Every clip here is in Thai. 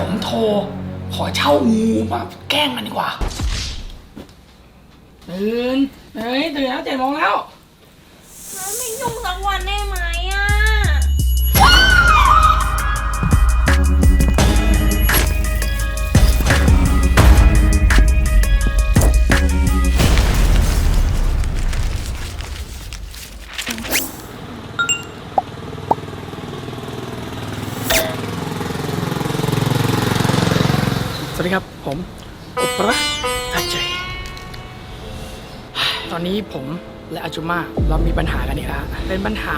ผมโทร ขอเช่างูมาแกล้งมันดีกว่าตื่นเฮ้ยตื่นแล้วเจ็ดโมงแล้ว ไม่ยุ่งสักวันได้ไหม วัสดีครับ ผมอุปรักทัจเจยตอนนี้ผมและอาจุมาเรามีปัญหากันอีกแล้วเป็นปัญหา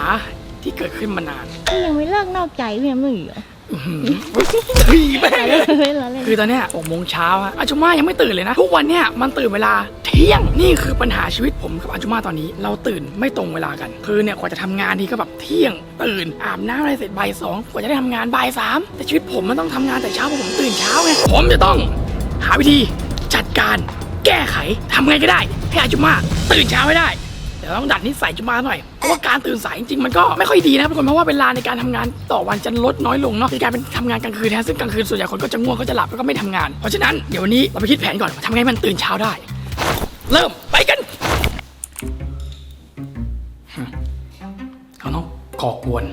ที่เกิดขึ้นมานานพี่ยังไม่เลิกนอกใจพี่ยังไม่เหรออื้อหือพี่แม่งเลยไม่ละเล่นคือตอนเนี้ยหกโมงเช้าอะอาจุมายังไม่ตื่นเลยนะ ทุกวันเนี้ยมันตื่นเวลาเที่ยง นี่คือปัญหาชีวิตผมกับอาจุมาตอนนี้ เราตื่นไม่ตรงเวลากัน คือเนี่ยกว่าจะทำงานทีก็แบบเที่ยง ตื่นอาบน้ำอะไรเสร็จบ่ายสองกว่าจะได้ทำงานบ่ายสามแต่ชีวิตผมมันต้องทำงานแต่เช้าเพราะผมตื่นเช้าไงผมจะต้องหาวิธีจัดการแก้ไขทำไงก็ได้ให้อาจุมาตื่นเช้าให้ได้เดี๋ยวต้องดัดนิสัยจุมาหน่อยเพราะว่าการตื่นสายจริงๆมันก็ไม่ค่อยดีนะทุกคนเพราะว่าเวลาในการทำงานต่อวันจะลดน้อยลงเนาะในการเป็นทำงานกลางคืนแทนซึ่งกลางคืนส่วนใหญ่คนก็จะง่วงก็จะหลับแล้วก็ไม่ทำงาน เพราะฉะนั้นเดี๋ยววันนี้เราไปคิดแผนก่อนทำไงมันตื่นเช้าได้ เริ่มไปกันเราต้องก่อกวน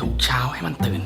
ทุกเช้าให้มันตื่น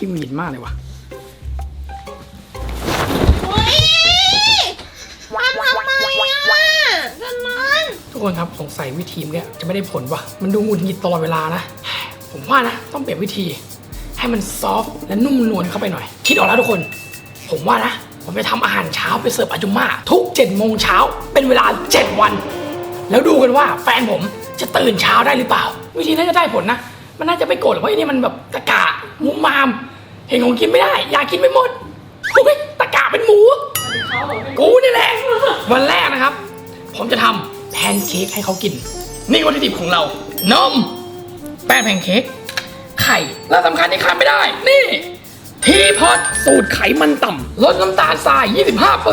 ขี้หงุดหงิดมากเลยว่ะเฮ้ยทำทำไมอะจะนอนทุกคนครับสงสัยวิธีเนี้ยจะไม่ได้ผลว่ะ มันดูหงุดหงิดตลอดเวลานะ ผมว่านะ ต้องเปลี่ยนวิธี ให้มันซอฟต์และนุ่มนวลเข้าไปหน่อย คิดออกแล้วทุกคน ผมว่านะ ผมจะทำอาหารเช้าไปเสิร์ฟอาจุม่าทุก7จ็ดโมงเช้าเป็นเวลา 7 วัน แล้วดูกันว่าแฟนผมจะตื่นเช้าได้หรือเปล่า วิธีนั้นจะได้ผลนะ มันน่าจะไม่โกรธหรอกเพราะอันนี้มันแบบตะกะมุมมาม เห็นของกินไม่ได้ อยากกินไม่หมดเฮ้ยตะกะเป็นหมู กูนี่แหละ วันแรกนะครับ ผมจะทำแพนเค้กให้เขากิน นี่วัตถุดิบของเรา นม แป้งแพนเค้ก ไข่ และสำคัญที่ขาดไม่ได้ นี่ ทีพอตสูตรไขมันต่ำลดน้ำตาลทราย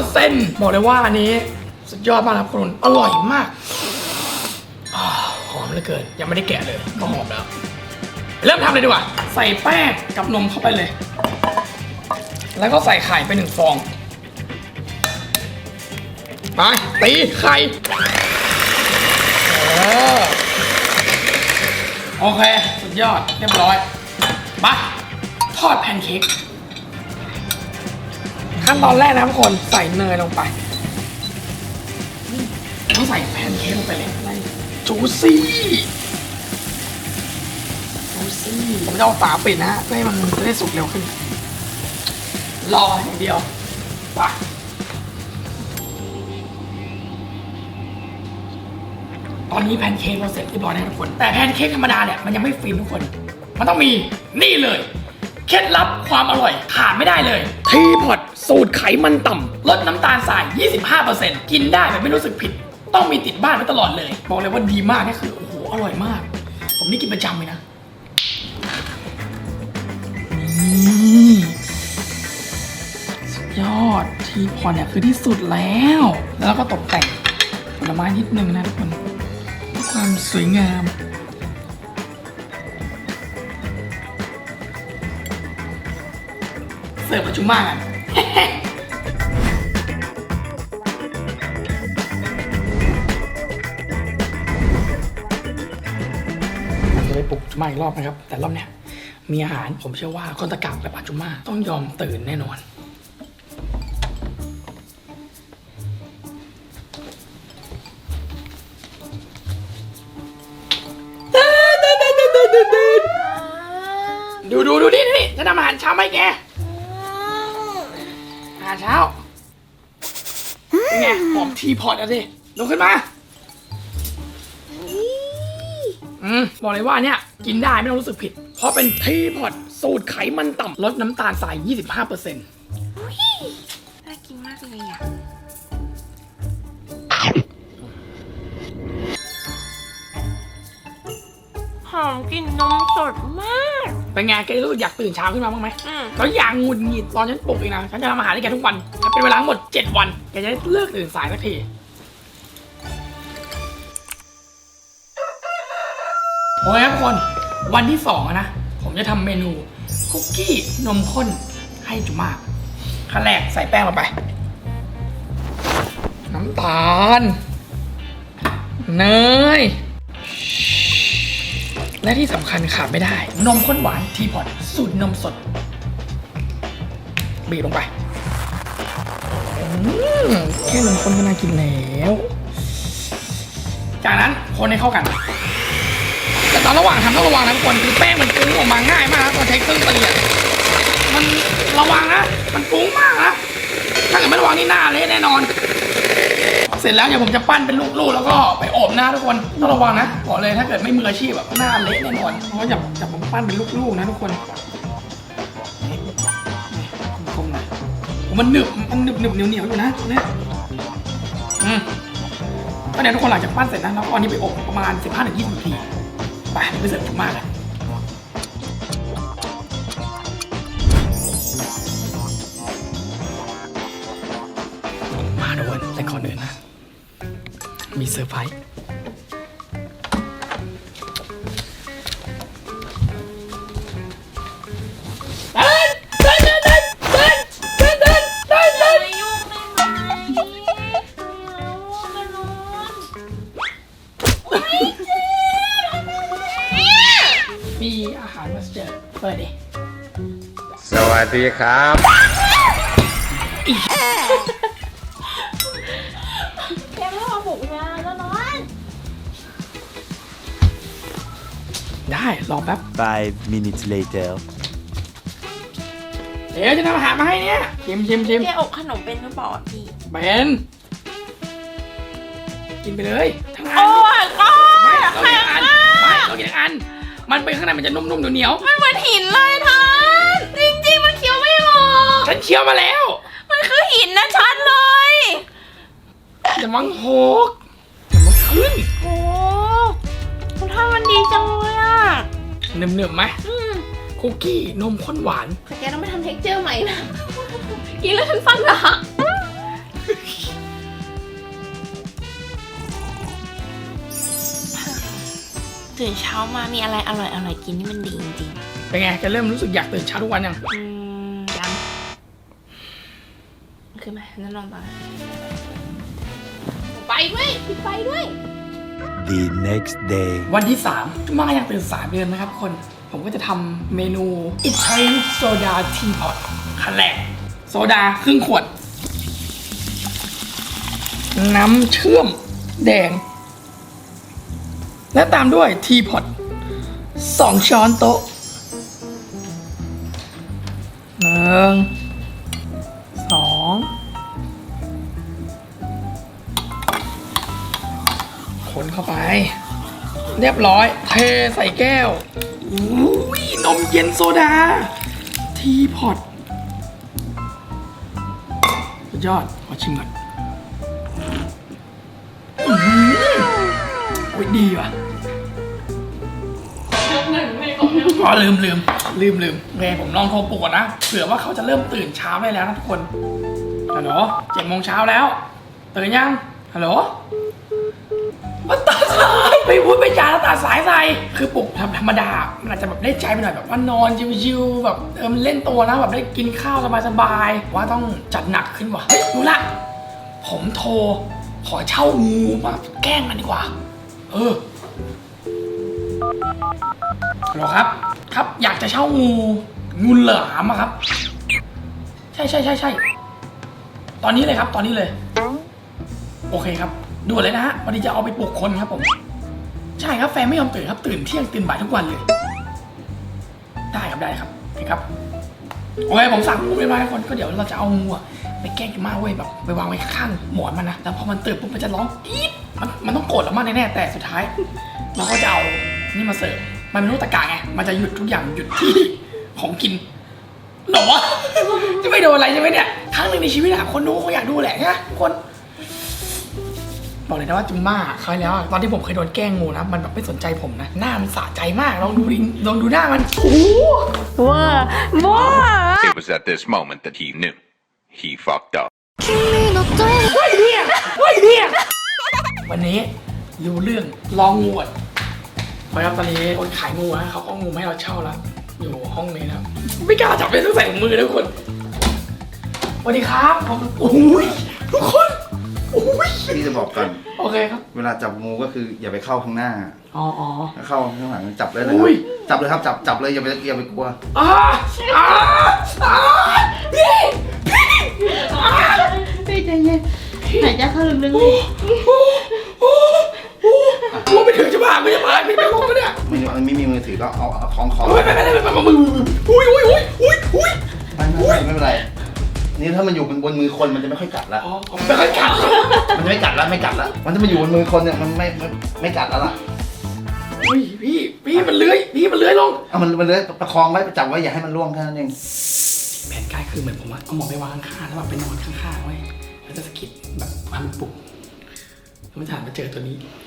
25%บอกเลยว่าอันนี้ สุดยอดมากครับคุณอร่อยมากอหอมเหลือเกิน ยังไม่ได้แกะเลยก็หอมแล้ว เริ่มทำเลยดีกว่า ใส่แป้งกับนมเข้าไปเลย แล้วก็ใส่ไข่ไปหนึ่งฟอง ไป ตีไข่เออโอเค สุดยอด เรียบร้อยมาทอดแพนเค้กขั้นตอนแรกนะทุกคนใส่เนยลงไปต้องใส่แพนเค้กลงไปเลยจูซี่ ผมจะเอาฝาปิดนะฮะเพื่อให้มันจะได้สุกเร็วขึ้น รออย่างเดียวไปตอนนี้แพนเค้กเราเสร็จเรียบร้อยแล้วทุกคน แต่แพนเค้กธรรมดาเนี่ยมันยังไม่ฟินทุกคน มันต้องมีนี่เลย เคล็ดลับความอร่อยขาดไม่ได้เลยทีพอตสูตรไขมันต่ำลดน้ำตาลทราย 25%กินได้แบบไม่รู้สึกผิด ต้องมีติดบ้านไว้ตลอดเลย บอกเลยว่าดีมากนี่คือโอ้โหอร่อยมาก ผมนี่กินประจำเลยนะ นี่สุดยอดทีพอเนี่ยคือที่สุดแล้ว แล้วก็ตกแต่งผลไม้นิดนึงนะทุกคนความสวยงามเสิร์ฟปัจจุบันกันจะไปปลุกมาอีกรอบนะครับ แต่รอบเนี้ย มีอาหารผมเชื่อว่าคนตะกาบกับปัจจุมาต้องยอมตื่นแน่นอนดูดูดูดูนี่นี่จะทำอาหารเช้าไหมแกอาหารเช้าเป็นไงหอมทีพอตอะสิลุกขึ้นมาอืมบอกเลยว่าเนี่ยกินได้ไม่ต้องรู้สึกผิด เพราะเป็นทีพอตสูตรไขมันต่ำลดน้ำตาลทราย 25%น่ากินมากเลยอะ หอมกลิ่นนมสดมาก เป็นไงแกรู้สึกอยากตื่นเช้าขึ้นมาบ้างไหมอืมก็อย่างหงุดหงิดตอนฉันปลุกเองนะ ฉันจะทำอาหารให้แกทุกวันถ้าเป็นเวลาทั้งหมด 7 วัน แกจะได้เลิกตื่นสายสักที โอเคครับทุกคน วันที่สองอะนะ ผมจะทำเมนูคุกกี้นมข้นให้จุมากขั้นแรกใส่แป้งลงไป น้ำตาล เนย และที่สำคัญขาดไม่ได้ นมข้นหวานทีพอตสูตรนมสด บีบลงไปแค่นมข้นก็น่ากินแล้ว จากนั้นคนให้เข้ากัน แต่ตอนระหว่างทำต้องระวังนะทุกคนคือแป้งมันฟุ้งออกมาง่ายมากนะตอนใช้เครื่องตีอะมันระวังนะ มันฟุ้งมากนะถ้าเกิดไม่ระวังนี่หน้าเละแน่นอน เสร็จแล้วเดี๋ยวผมจะปั้นเป็นลูกๆแล้วก็ไปอบหน้าทุกคนต้องระวังนะบอกเลยถ้าเกิดไม่มืออาชีพแบบหน้าเละแน่นอนเพราะว่าอย่าอย่าผมปั้นเป็นลูกๆนะทุกคนนี่นี่คมๆหน่อยมันหนึบมันหนึบหนึบเหนียวเหนียวอยู่นะเนี่ยอืมก็เดี๋ยวทุกคนหลังจากปั้นเสร็จนะแล้วก็อาอันนี้ไปอบประมาณ 15-20นาที ไปไม่เสร็จมากเลยมาด้วยแต่ก่อนอื่นนะ มีเซอร์ไพรส์ สวัสดีครับ แกไม่มาปลุกงานแล้วนอนได้รอแป๊บ Five minutes later. เดี๋ยวจะทำอาหารมาให้เนี่ยชิมชิมชิมแกอบขนมเป็นหรือเปล่าอะพี่เบนกินไปเลยทั้งอันโอ้ยก็ไม่แข็เรากินงทั้งอันมาไม่กเรากินทั้งอัน มันไปข้างในมันจะนุ่มๆเหนียวมันเหมือนหินเลยท่าน ฉันเคี้ยวมาแล้ว มันคือหินนะชัดเลย อย่ามังโหกอย่ามาขึ้นโอ้มันทำมันดีจังเลยอะหนึบๆไหมอืมคุกกี้นมข้นหวาน แต่แกต้องไปทำเท็กเจอร์ใหม่นะ กินแล้วฉันฟันอะตื่นเช้ามามีอะไรอร่อยอร่อยๆกินนี่มันดีจริงเป็นไงจะเริ่มรู้สึกอยากตื่นเช้าทุกวันยัง ๆอืม คือไหมนั่นลองไปไปด้วยปิดไฟด้วย The next day. วันที่3จุ๊มาก็ยังตื่นสายเดือนนะครับทุกคน ผมก็จะทำเมนู Italian Soda Teapot ขั้นแรกโซดาครึ่งขวด น้ำเชื่อมแดง และตามด้วยทีพอตสองช้อนโต๊ะหนึ่ง เข้าไป เรียบร้อย เทใส่แก้วอุ้ยนมเย็นโซดา ทีพอตสุดยอด ขอชิมก่อนอื้อหือโอ้ยดีว่ะอ๋อลืมลืมลืมลืมโอเคผมลองโทรปลุกก่อนนะ เผื่อว่าเขาจะเริ่มตื่นเช้าได้แล้วนะทุกคนฮัลโหลเจ็ดโมงเช้าแล้ว ตื่นยังฮัลโหล มันตาสายไปพูดไปจาแล้วตาสายใส่คือปลุกธรรมธรรมดา มันอาจจะแบบได้ใจไปหน่อยแบบว่านอนชิวๆแบบเออมันเล่นตัวนะแบบได้กินข้าวสบายๆว่าต้องจัดหนักขึ้นว่ะเฮ้ยรู้ละ ผมโทร ขอเช่างูมาแกล้งมันดีกว่า เออฮัลโหลครับ ครับอยากจะเช่างูงูเหลามอะครับ ใช่ใช่ใช่ใช่ตอนนี้เลยครับ ตอนนี้เลย โอเคครับ ด่วนเลยนะฮะวันนี้จะเอาไปปลุกคนครับผม ใช่ครับแฟนไม่ยอมตื่นครับตื่นเที่ยงตื่นบ่ายทุกวันเลย ได้ครับได้ครับนะครับโอเคผมสั่งงูไปมาทุกคนก็เดี๋ยวเราจะเอางูไปแกล้งกิมาเว้ยแบบไปวางไว้ข้างหมอนมันนะแล้วพอมันตื่นปุ๊บมันจะร้องอี๊ดมันมันต้องโกรธเรามากแน่ๆแต่สุดท้าย เราก็จะเอานี่มาเสิร์ฟมันเป็นรูปตะกาไงมันจะหยุดทุกอย่างหยุดที่ของกินหรอวะจะไม่โดนอะไรใช่ไหมเนี่ยครั้งหนึ่งในชีวิตอะคนดูเขาอยากดูแหละใช่ไหมทุกคน บอกเลยนะว่าจุมม่าครั้งที่แล้วอะตอนที่ผมเคยโดนแกล้งงูนะมันแบบไม่สนใจผมนะ หน้ามันสะใจมากลองดูดิลองดูหน้ามันโอ้โหว้าว้า It was at this moment that he knew. He fucked up. เฮ้ยเนี่ยเฮ้ยเนี่ยวันนี้รู้เรื่องลองงูอะเพราะครับตอนนี้คนขายงูนะเขาก็เอางูมาให้เราเช่าแล้ว อยู่ห้องนี้นะไม่กล้าจับเลยต้องใส่ถุงมือนะทุกคนสวัสดีครับผมโอ้ยทุกคนโอ้ย พี่จะบอกก่อนโอเคครับ เวลาจับงูก็คืออย่าไปเข้าข้างหน้าอ๋ออ๋อ ถ้าเข้าข้างหลังจับได้เลยอุ้ยจับเลยครับจับจับเลยอย่าไปอย่าไปกลัวอ่าอ่าอ่าพี่พี่อ่าพี่ใจเย็นหายใจเข้าลึกๆโอ้โหโอ้โหกลัวไม่ถึงจะผ่านไม่จะผ่านไม่ไปลงแล้วเนี่ยไม่มีไม่มีมือถือก็เอาเอาคล้องคอไม่ไม่ไม่ไม่ไม่ไม่อุ้ยอุ้ยอุ้ยอุ้ยอุ้ยไม่ไม่ไม่ไม่เป็นไร นี่ถ้ามันอยู่บนบนมือคนมันจะไม่ค่อยกัดละ อ๋อผมไม่ค่อยกัดมันจะไม่กัดละไม่กัดละมันจะมาอยู่บนมือคนเนี่ยมันไม่ไม่ไม่กัดแล้วล่ะอุ้ยพี่พี่มันเลื้อยพี่มันเลื้อยลงเอามันมันเลยประคองไว้จับไว้อย่าให้มันล่วงแค่นั้นเองแผนการคือเหมือนผมอะเอาหมอนไปวางข้างๆแล้วแบบไปนอนข้างๆไว้แล้วจะสะกิดแบบความนปลุกแล้วมันจะหันมาเจอตัวนี้มัน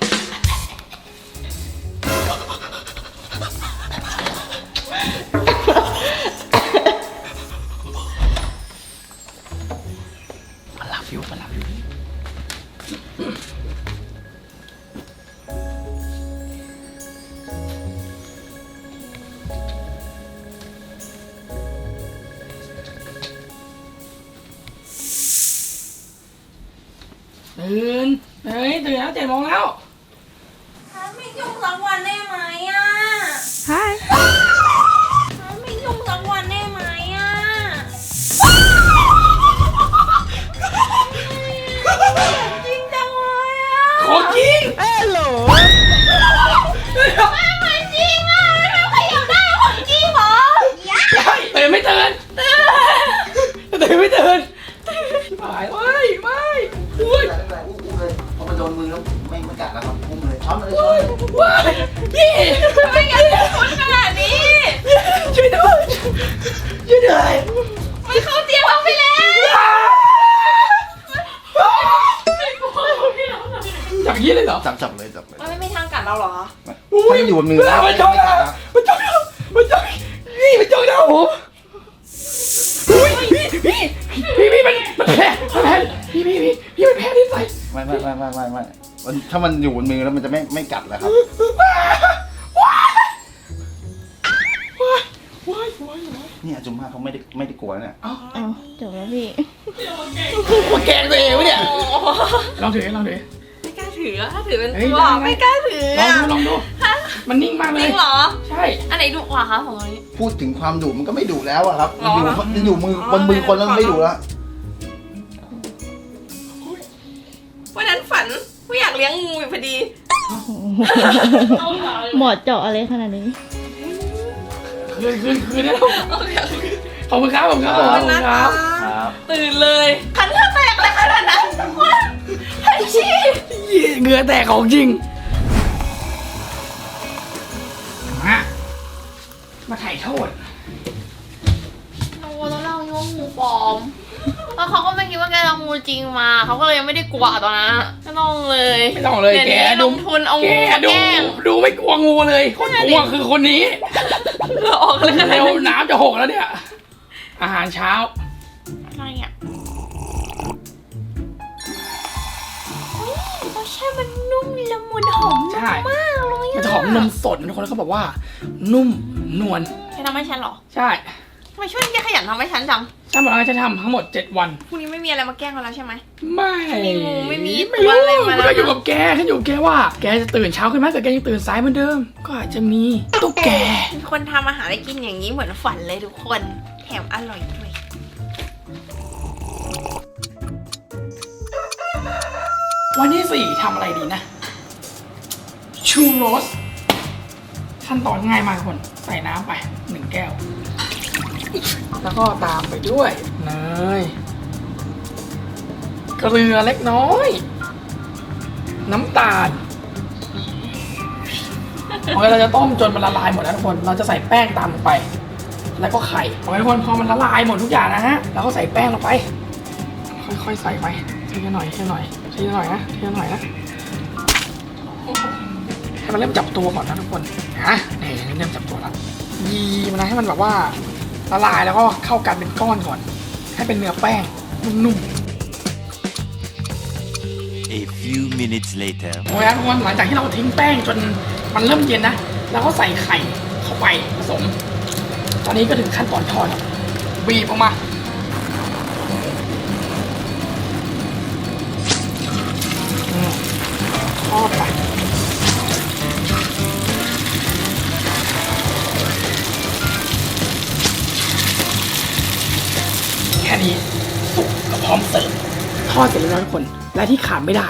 พ้พี่พี่พี่พี่มันแพ้ที่ใส่ไม่ไม่ไม่ไม่ไม่ไม่มันถ้ามันอยู่บนมือแล้วมันจะไม่ไม่กัดแล้วครับว้ายว้ายว้ายว้ายเนี่ยจุมมาเขาไม่ได้ไม่ได้กลัวเนี่ยเอ้าอ้าวจบแล้วพี่หัวแกงตัวเองวะเนี่ยลองถือลองถือไม่กล้าถือถ้าถือเป็นตัวไม่กล้าถือลองดูลองดูมันนิ่งมากเลจริยงเหรอใช่อันไหนดุกว่าคะของตัวนี้พูดถึงความดุมันก็ไม่ดุแล้วอะครับมันอยู่มันอยู่มือบนมือคนแล้วไม่ดุแล้ว ฝันว่าอยากเลี้ยงงูอยู่พอดี หมอเจาะอะไรขนาดนี้ คืนคืนคืนได้แล้วขอบคุณครับขอบคุณครับขอบคุณครับครับตื่นเลยขันเลือดแตกเลยขนาดนั้นว่าไอ้ชีเหงื่อแตกของจริงมามาถ่ายโทษเราตอนแรกคิดว่างูปลอม แล้วเขาก็ไม่คิดว่าแกเอางูจริงมา เขาก็เลยยังไม่ได้กลัวตอนนั้นอะไม่ต้องเลยไม่ต้องเลยดี๋วแกนี้ดูลงทุนเอาแกงูมาดู แกล้ง ดูไม่กลัวงูเลย คนกลัวคือคนนี้เราออกเลยขนาดเร็วนั้นน้ำจะหกแล้วเนี่ย อาหารเช้า อะไรอะรสชาติมันนุ่มละมุนหอมใช่ มากเลยมันจะหอมนมสดทุกคนแล้วก็บอกว่า นุ่มนวลแกทำให้ฉันเหรอใช่ ทำไมช่วยแกขยันทำให้ฉันจัง ฉันบอกว่าจะทำทั้งหมด 7 วัน พรุ่งนี้ไม่มีอะไรมาแกล้งเราแล้วใช่ไหม ไม่ไม่มีงูไม่มีไม่ตัวรู้อะไรมามันก็อยู่กับแกขึ้นอยู่กับแกว่า แกจะตื่นเช้าขึ้นไหมแต่แกยังตื่นสายเหมือนเดิม ก็อาจจะมีตุ๊กแก มีคนทำอาหารให้กินอย่างนี้เหมือนฝันเลยทุกคน แถมอร่อยด้วย วันที่สี่ทำอะไรดีนะ ชูโรสขั้นตอนง่ายมากทุกคน ใส่น้ำไปหนึ่งแก้ว แล้วก็ตามไปด้วยเนยเกลือเล็กน้อย น้ำตาลโอเคเราจะต้มจนมันละลายหมดแล้วทุกคน เราจะใส่แป้งตามลงไป แล้วก็ไข่โอเคทุกคนพอมันละลายหมดทุกอย่างนะฮะเราก็ใส่แป้งลงไป ค่อยๆใส่ไปทีละหน่อยทีละหน่อยทีละหน่อยนะทีละหน่อยนะให้มันเริ่มจับตัวก่อนนะทุกคนนะนี่เริ่มจับตัวแล้วยีมันนะให้มันแบบว่า ละลายแล้วก็เข้ากันเป็นก้อนก่อน ให้เป็นเนื้อแป้งนุ่ม A few minutes later. ๆโอเคครับทุกคนหลังจากที่เราทิ้งแป้งจนมันเริ่มเย็นนะแล้วก็ใส่ไข่เข้าไปผสม ตอนนี้ก็ถึงขั้นตอนทอดแล้วบีบออกมา นะทุกคน และที่ขาดไม่ได้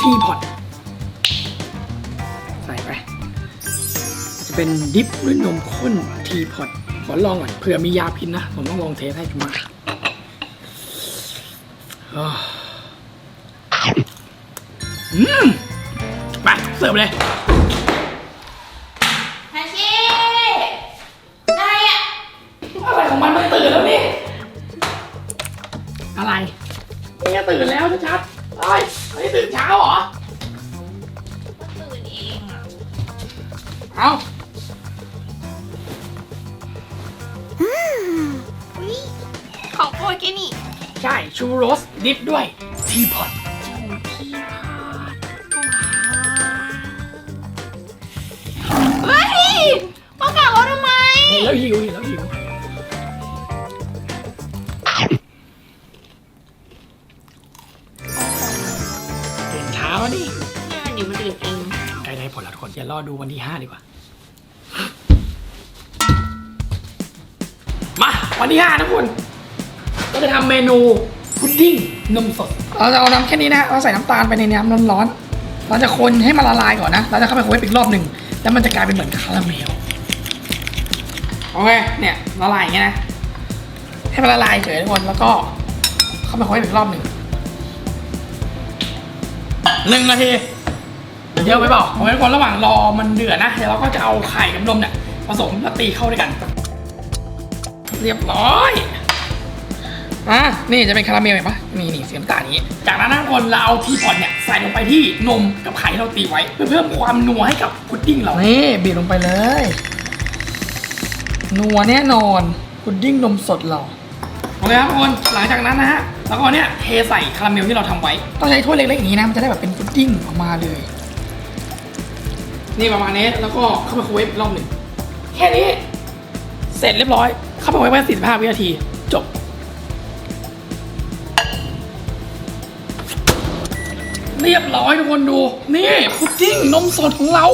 ทีพอตใส่ไป จะเป็นดิฟด้วยนมข้นทีพอตขอลองก่อนเผื่อมียาพิษนะ ผมต้องลองเทสให้ดูมาอ่าอืม ไป เสิร์ฟเลย แล้วหิวเห็นแล้วหิวตื่นเช้าดิเดี๋ยวมันตื่นเองใกล้ได้ผลแล้วทุกคนอย่ารอดูวันที่5ดีกว่า มา วันที่5ทุกคนก็จะทำเมนูพุดดิ้งนมสด เราจะเอาน้ำแค่นี้นะเราใส่น้ำตาลไปในน้ำร้อนๆเราจะคนให้มันละลายก่อนนะ เราจะเข้าไปคนอีกรอบหนึ่งแล้วมันจะกลายเป็นเหมือนคาราเมล โอเค เนี่ยละลายอย่างเงี้ยนะ ให้มันละลายเฉยทุกคน แล้วก็ เข้าไปคนอีกรอบหนึ่งหนึ่งนาที เยอะไปเปล่าผมให้คนระหว่างรอมันเดือดนะ เดี๋ยวเราก็จะเอาไข่กับนมเนี่ยผสมแล้วตีเข้าด้วยกัน เรียบร้อย อะ นี่จะเป็นคาราเมลเห็นปะนี่นี่สีน้ำตาลนี้ จากนั้นนะทุกคนเราเอาทีพอตเนี่ยใส่ลงไปที่นมกับไข่ที่เราตีไว้ เพื่อเพิ่มความนัวให้กับพุดดิ้งเรา นี่บีบลงไปเลย นัวแน่นอนพุดดิ้งนมสดเราโอเคครับทุกคนหลังจากนั้นนะฮะแล้วก็เนี่ยเทใส่คาราเมลที่เราทำไว้ ต้องใช้ถ้วยเล็กๆอย่างนี้นะมันจะได้แบบเป็นพุดดิ้งออกมาเลย นี่ประมาณนี้แล้วก็เข้าไปโครเวฟอีกรอบหนึ่งแค่นี้ เสร็จเรียบร้อย เข้าไปโครเวฟแค่45วินาที จบเรียบร้อยทุกคนดู นี่พุดดิ้งนมสดของเรา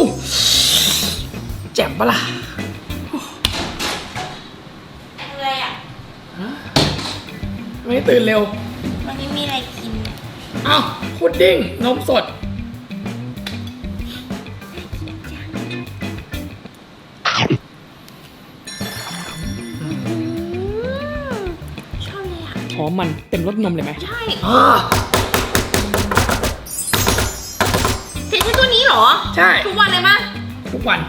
แจ่มปะล่ะ ไม่ตื่นเร็ว วันนี้มีอะไรกินเอ้าพุดดิ้งนมสดชอบเลยอะ หอมมันเต็มรสนมเลยไหมใช่อ่าเธอใช้ตัวนี้เหรอ ใช่ ทุกวันเลยมั้ยทุกวัน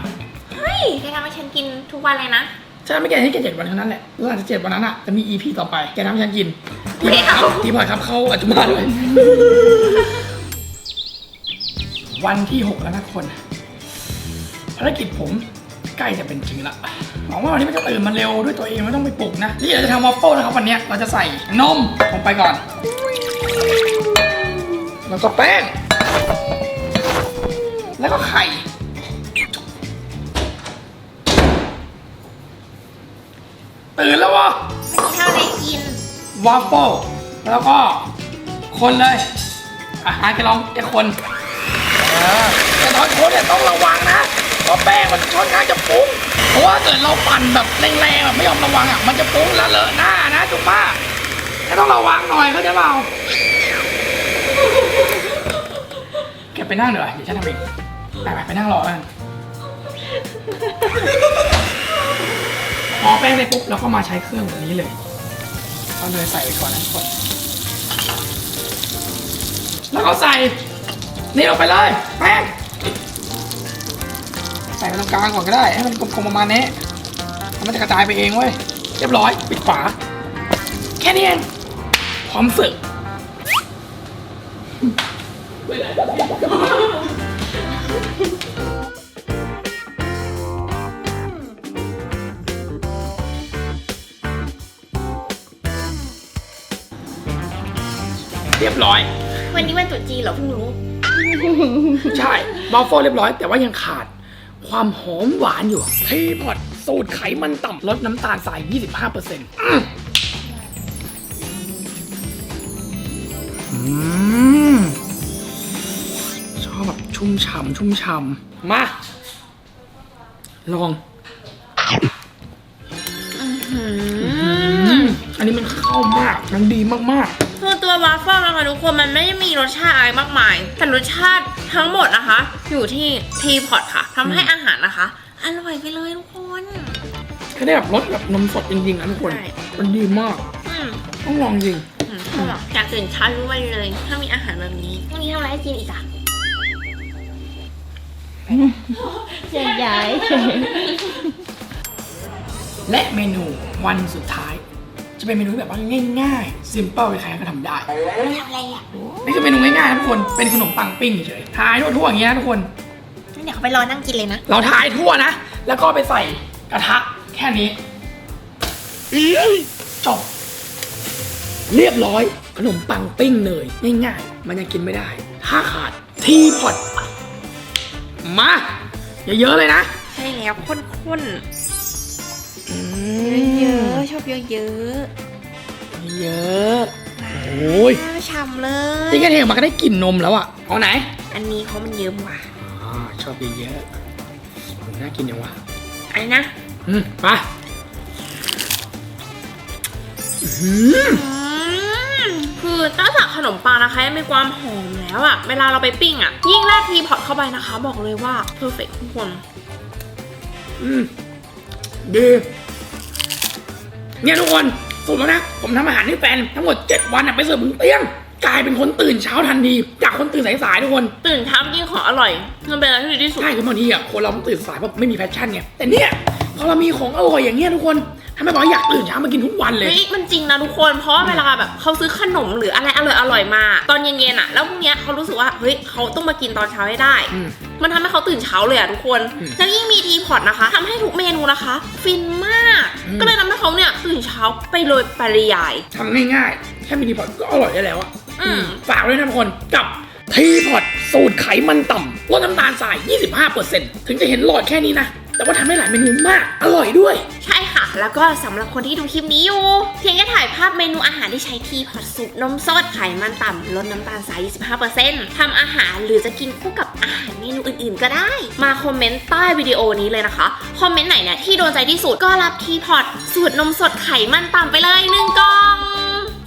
เฮ้ยแกทำให้ฉันกินทุกวันเลยนะ ใช่ไม่แกให้แกเจ็ดวันเท่านั้นแหละแล้วหลังจากเจ็ดวันนั้นอะจะมีอีพีต่อไปแกทำให้ฉันกินทีพอร์ตครับทีพอร์ตครับเขาอัจจุมาด้วย วันที่หกแล้วนะทุกคนภารกิจผมใกล้จะเป็นจริงละหวังว่าวันนี้มันจะตื่นมาเร็วด้วยตัวเองไม่ต้องไปปลุกนะ นี่เราจะทำวอฟเฟิลนะครับวันเนี้ยเราจะใส่นมลงไปก่อน แล้วก็แป้ง แล้วก็ไข่ ววะวันนี้เท่าไหร่กิน วาฟเฟิลแล้วก็คนเลย อาหารแกลองแกคนเออแต่ตอนคนเนี่ยต้องระวังนะเพราะแป้งมันค่อนข้างจะฟุ้งเพราะว่าเกิดเราปั่นแบบแรงๆแบบไม่ยอมระวังอะมันจะฟุ้งละเลอะหน้านะจุ๊ป้าแกต้องระวังหน่อยเข้าใจเปล่าแกไปนั่งเดี๋ยวเดี๋ยวฉันทำเองไปไปไปนั่งรอกัน พอแป้งได้ปุ๊บเราก็มาใช้เครื่องแบบนี้เลยเอาเนยใส่ไปก่อนนะคนแล้วก็ใส่นี่ลงไปเลยแป้งใส่ไปตรงกลางก่อนก็ได้ให้มันกลมๆประมาณนี้มันจะกระจายไปเองเว้ยเรียบร้อยปิดฝาแค่นี้เองพร้อมเสิร์ฟ ยบร้อย วันนี้วันตรุษจีนเหรอเพิ่งรู้ ใช่บอฟเฟอเรียบร้อย แต่ว่ายังขาดความหอมหวานอยู่เทพอดสูตรไขมันต่ำลดน้ำตาลทราย 25%อืมอืมชอบแบบชุ่มฉ่ำชุ่มฉ่ำมา ลอง อืมอันนี้มันเข้ามาก มันดีมากคือ ตัววาฟเฟิลนะคะทุกคนมันไม่ได้มีรสชาติอะไรมากมาย แต่รสชาติทั้งหมดนะคะ อยู่ที่ทีพอตค่ะทำให้อาหารนะคะ อร่อยไปเลยทุกคนๆก็ได้แบบรสแบบนมสดจริงๆนะทุกคนใช่มันดีมาก อืมต้องลองจริงอืมชอบอยากตื่นเช้ารู้วันเลย ถ้ามีอาหารแบบนี้พรุ่งนี้ทำอะไรให้กินอีกอะและเมนูวันสุดท้าย จะเป็นเมนูที่แบบว่าง่ายๆ ซิมเปิลใครๆก็ทำได้ ทำอะไรอะนี่คือเมนูง่ายๆนะทุกคน เป็นขนมปังปิ้งเฉยๆทายทั่วๆอย่างเงี้ยนะทุกคน งั้นเดี๋ยวเขาไปรอนั่งกินเลยนะ เราทายทั่วนะ แล้วก็ไปใส่กระทะแค่นี้ จบ เรียบร้อย ขนมปังปิ้งเนยง่ายๆ มันยังกินไม่ได้ ถ้าขาดทีพอตมา เยอะๆเลยนะ ใช่แล้วข้นอืๆ เยมอะๆชอบเยอะเยอะโอ้ยๆน่าฉ่ำเลย นี่แค่เทออกมาก็ได้กลิ่นนมแล้วอะเอาไหนอันนี้เขามันเยอะกว่าอ๋อชอบเยอะๆผมน่ากินยังวะอันนี้นะอืมไปอื้อหืออืมคือนอกจากขนมปังนะคะยังมีความหอมแล้วอะเวลาเราไปปิ้งอะยิ่งแรกทีพอตเข้าไปนะคะ บอกเลยว่าเพอร์เฟกทุกคนอืมดี เนี่ยทุกคนสูตรแล้วนะ ผมทำอาหารให้แฟนทั้งหมด 7 วันอะไปเสิร์ฟบนเตียง กลายเป็นคนตื่นเช้าทันที จากคนตื่นสายๆทุกคนตื่นเช้ากินของอร่อยมันเป็นอะไรที่ดีที่สุด ใช่คือบางทีอะคนเราต้องตื่นสายเพราะไม่มีแพชชั่นไงแต่เนี่ยพอเรามีของอร่อยอย่างเงี้ยทุกคน ทำให้บอกว่าอยากตื่นเช้ามากินทุกวันเลย เฮ้ยมันจริงนะทุกคน เพราะว่าเวลาแบบเขาซื้อขนมหรืออะไรอร่อยอร่อยๆมา ตอนเย็นๆอะแล้วพรุ่งเนี้ยเขารู้สึกว่าเฮ้ยเขาต้องมากินตอนเช้าให้ได้ อืม มันทำให้เขาตื่นเช้าเลยอะทุกคน อืมแล้วยิ่งมีทีพอตนะคะทำให้ทุกเมนูนะคะ ฟินมาก อืม ก็เลยทำให้เขาเนี่ยตื่นเช้าไปโดยปริยาย ทำง่ายๆ แค่มินิพอตก็อร่อยได้แล้วอะอืม ฝากด้วยนะทุกคนกับทีพอตสูตรไขมันต่ำลดน้ำตาลทราย 25%ถึงจะเห็นหลอดแค่นี้นะ แต่ว่าทำได้หลายเมนูมาก อร่อยด้วย ใช่ค่ะ แล้วก็สำหรับคนที่ดูคลิปนี้อยู่ เพียงแค่ถ่ายภาพเมนูอาหารที่ใช้ทีพอตซุปนมสดไขมันต่ำลดน้ำตาลทราย 25%ทำอาหารหรือจะกินคู่กับอาหารเมนูอื่นๆ ก็ได้ มาคอมเมนต์ใต้วิดีโอนี้เลยนะคะ คอมเมนต์ไหนเนี่ยที่โดนใจที่สุดก็รับทีพอตสูตรนมสดไขมันต่ำไปเลยหนึ่งกล่อง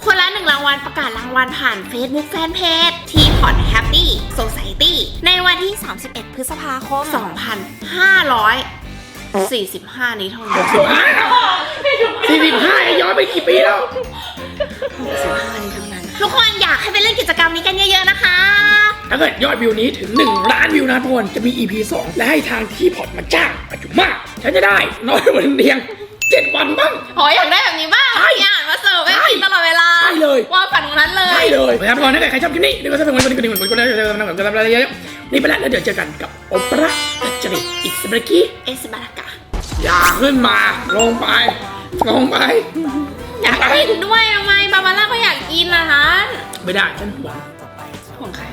คนละหนึ่งรางวัลประกาศรางวัลผ่าน Facebook Fanpage t p o t Happy Society ในวันที่ 31 พฤษภาคม 2500 2545 นี้เท่านั้น45ย้อนไปกี่ปีแล้วทุกคนอยากให้ไปเล่นกิจกรรมนี้กันเยอะๆนะคะ ถ้าเกิดยอดวิวนี้ถึง 1 ล้านวิวนะทุกคน จะมี EP 2 และให้ทางที่พอตมาจ้างปัจจุบันฉันจะได้นอนบนเตียง7วันบ้างโอ้ยอยากได้แบบนี้บ้างใช่อยากมาเสิร์ฟให้ใช่กินตลอดเวลาใช่เลย ว่าฝันของนั้นเลยใช่เลยนะครับทุกคนถ้าเกิดใครชอบคลิปนี้นี่ก็จะเป็นวันนี้ก็ดีเหมือนกันนะเดี๋ยวเราจะทำอะไรเยอะๆ นี่ไปแล้วแล้วเดี๋ยวเจอกันกับโอปราดัจจริตอิสเบรกี้เอสบารากาอย่าขึ้นมา ลงไป ลงไปอยากกินด้วยทำไมบาบาร่าก็อยากกินนะคะไม่ได้ฉันหวงของใคร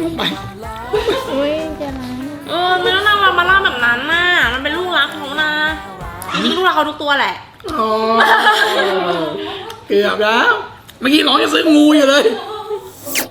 ลงไปเออไม่ต้องทำบาบาร่าแบบนั้นน่ะมันเป็นลูกรักเขานะจริงๆลูกรักเขาทุกตัวแหละอ๋อเกือบแล้วเมื่อกี้ร้องจะซื้องูอยู่เลยโ